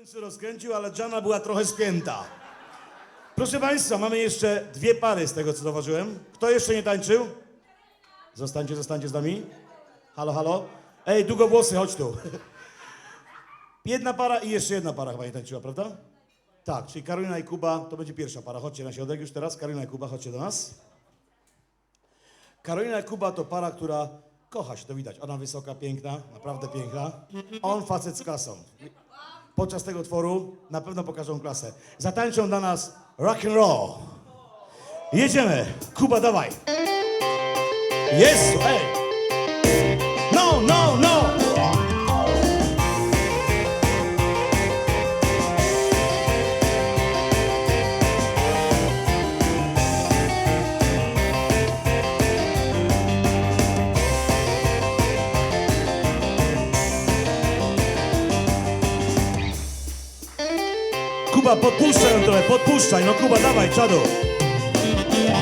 końcu rozkręcił, ale Jana była trochę spięta. Proszę Państwa, mamy jeszcze dwie pary z tego, co zauważyłem. Kto jeszcze nie tańczył? Zostańcie, zostańcie z nami. Halo, halo. Ej, długowłosy, chodź tu. Jedna para i jeszcze jedna para chyba nie tańczyła, prawda? Tak, czyli Karolina i Kuba, to będzie pierwsza para. Chodźcie na środek już teraz. Karolina i Kuba, chodźcie do nas. Karolina i Kuba to para, która kocha się, to widać. Ona wysoka, piękna, naprawdę piękna. On facet z klasą. Podczas tego tworu na pewno pokażą klasę. Zatańczą dla nas rock and roll. Jedziemy. Kuba, dawaj. Jest, ej. Kuba, podpuszczaj trochę, podpuszczaj. No Kuba, dawaj, czadu.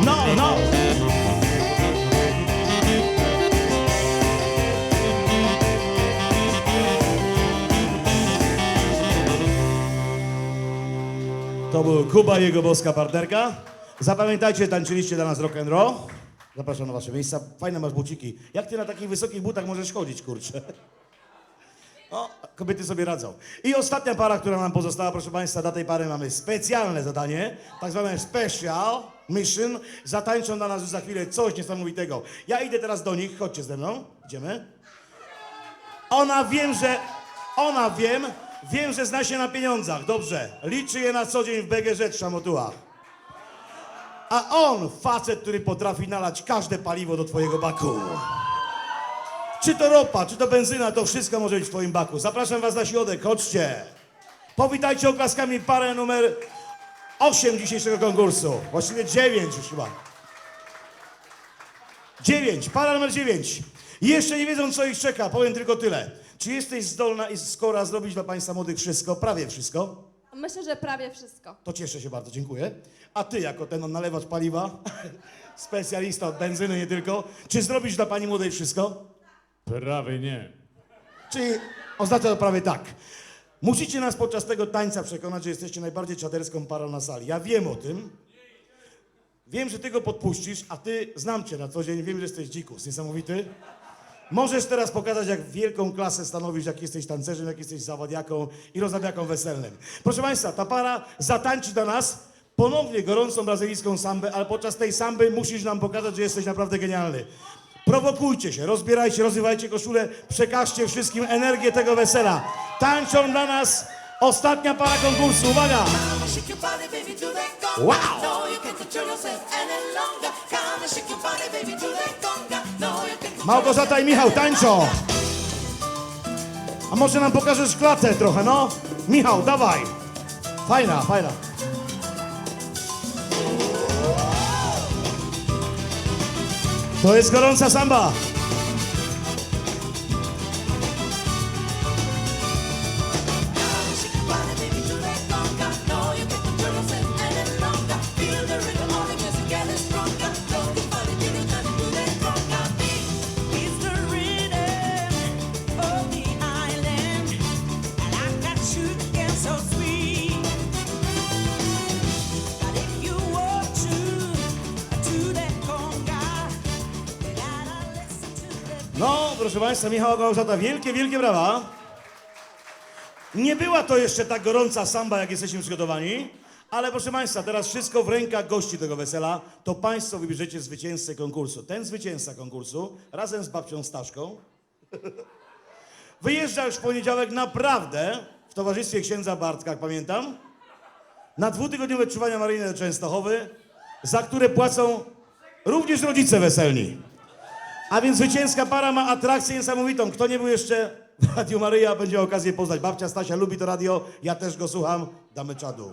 No, no. To był Kuba i jego boska partnerka. Zapamiętajcie, tańczyliście dla nas rock and roll. Zapraszam na wasze miejsca. Fajne masz buciki. Jak ty na takich wysokich butach możesz chodzić, kurczę? O, kobiety sobie radzą. I ostatnia para, która nam pozostała, proszę Państwa, dla tej pary mamy specjalne zadanie, tak zwane special mission. Zatańczą dla nas już za chwilę coś niesamowitego. Ja idę teraz do nich, chodźcie ze mną, idziemy. Ona wiem, że, ona wiem, wiem, że zna się na pieniądzach, dobrze. Liczy je na co dzień w BGŻ Szamotuła. A on, facet, który potrafi nalać każde paliwo do twojego baku. Czy to ropa, czy to benzyna, to wszystko może być w twoim baku. Zapraszam was na środek, chodźcie. Powitajcie oklaskami parę numer 8 dzisiejszego konkursu. Właściwie 9 już chyba. 9, para numer 9. Jeszcze nie wiedzą, co ich czeka, powiem tylko tyle. Czy jesteś zdolna i skora zrobić dla państwa młodych wszystko? Prawie wszystko. Myślę, że prawie wszystko. To cieszę się bardzo, dziękuję. A ty, jako ten nalewacz paliwa, specjalista od benzyny nie tylko, czy zrobisz dla pani młodej wszystko? Prawie nie. Czyli oznacza to prawie tak. Musicie nas podczas tego tańca przekonać, że jesteście najbardziej czaderską parą na sali. Ja wiem o tym. Wiem, że ty go podpuścisz, a ty znam cię na co dzień, wiem, że jesteś dzikus, niesamowity. Możesz teraz pokazać, jak wielką klasę stanowisz, jak jesteś tancerzem, jak jesteś zawadiaką i rozrabiaką weselnym. Proszę Państwa, ta para zatańczy dla nas ponownie gorącą brazylijską sambę, ale podczas tej samby musisz nam pokazać, że jesteś naprawdę genialny. Prowokujcie się, rozbierajcie, rozrywajcie koszulę, przekażcie wszystkim energię tego wesela. Tańczą dla nas ostatnia para konkursu. Uwaga! Wow. No. No, Małgorzata i Michał tańczą. A może nam pokażesz klatę trochę, no? Michał, dawaj. Fajna, fajna. To jest gorąca samba. Shake proszę Państwa, Michał Małgorzata, wielkie, wielkie brawa. Nie była to jeszcze tak gorąca samba, jak jesteśmy przygotowani, ale proszę Państwa, teraz wszystko w rękach gości tego wesela. To Państwo wybierzecie zwycięzcę konkursu. Ten zwycięzca konkursu, razem z babcią Staszką, wyjeżdża już w poniedziałek naprawdę w towarzystwie księdza Bartka, jak pamiętam, na dwutygodniowe czuwania maryjne do Częstochowy, za które płacą również rodzice weselni. A więc zwycięska para ma atrakcję niesamowitą. Kto nie był jeszcze w Radiu Maryja, będzie okazję poznać. Babcia Stasia lubi to radio, ja też go słucham. Damy czadu.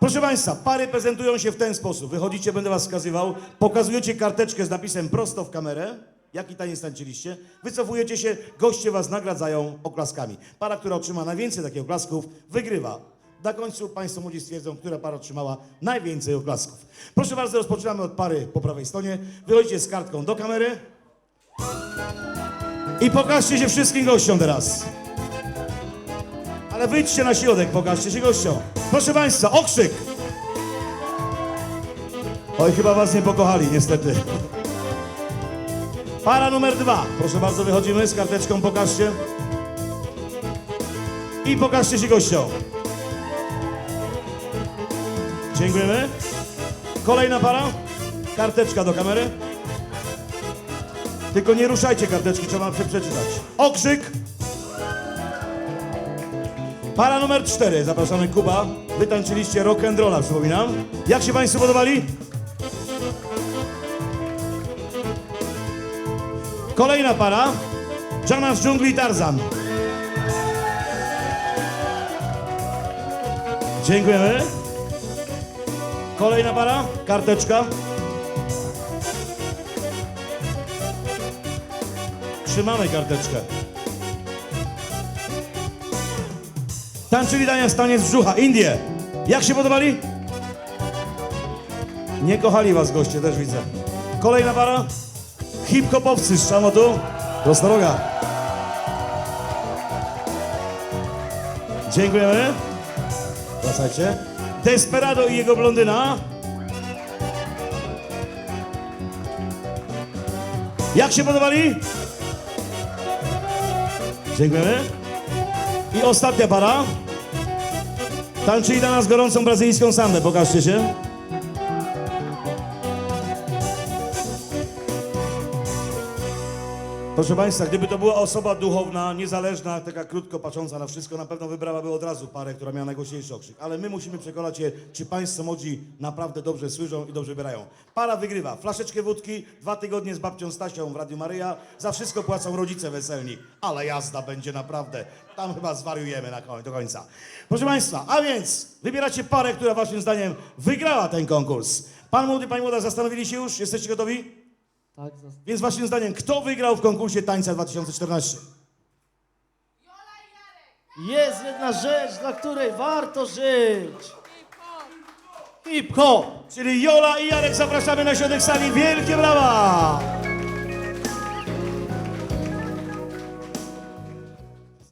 Proszę Państwa, pary prezentują się w ten sposób. Wychodzicie, będę Was wskazywał. Pokazujecie karteczkę z napisem prosto w kamerę. Jaki taniec tańczyliście? Wycofujecie się, goście Was nagradzają oklaskami. Para, która otrzyma najwięcej takich oklasków, wygrywa. Na końcu Państwo młodzi stwierdzą, która para otrzymała najwięcej oklasków. Proszę bardzo, rozpoczynamy od pary po prawej stronie. Wychodzicie z kartką do kamery. I pokażcie się wszystkim gościom teraz. Ale wyjdźcie na środek, pokażcie się gościom. Proszę Państwa, okrzyk! Oj, chyba Was nie pokochali, niestety. Para numer dwa. Proszę bardzo, wychodzimy z karteczką, pokażcie. I pokażcie się gościom. Dziękujemy. Kolejna para. Karteczka do kamery. Tylko nie ruszajcie karteczki, trzeba prze- przeczytać. Okrzyk. Para numer cztery. Zapraszamy Kuba. Wytańczyliście rock and rolla, przypominam. Jak się Państwu podobali? Kolejna para. Jana z dżungli Tarzan. Dziękujemy. Kolejna para. Karteczka. Trzymamy karteczkę. Tańczyli Dania staniec brzucha. Indie. Jak się podobali? Nie kochali was goście, też widzę. Kolejna para. Hip-hopowcy z Szamotu. Prosta. Dziękujemy. Wracajcie. Desperado i jego blondyna. Jak się podobali? Dziękujemy. I ostatnia para. Tańczyli dla nas gorącą brazylijską sambę. Pokażcie się. Proszę Państwa, gdyby to była osoba duchowna, niezależna, taka krótko patrząca na wszystko, na pewno wybrałaby od razu parę, która miała najgłośniejszy okrzyk. Ale my musimy przekonać się, czy Państwo młodzi naprawdę dobrze słyszą i dobrze wybierają. Para wygrywa. Flaszeczkę wódki, dwa tygodnie z babcią Stasią w Radiu Maryja. Za wszystko płacą rodzice weselni. Ale jazda będzie naprawdę. Tam chyba zwariujemy na koń, do końca. Proszę Państwa, a więc wybieracie parę, która Waszym zdaniem wygrała ten konkurs. Pan młody, Pani młoda, zastanowili się już? Jesteście gotowi? Tak, zas- Więc waszym zdaniem, kto wygrał w konkursie tańca 2014? Jest jedna rzecz, dla której warto żyć. Hip-hop. Czyli Jola i Jarek zapraszamy na środek sali. Wielkie brawa!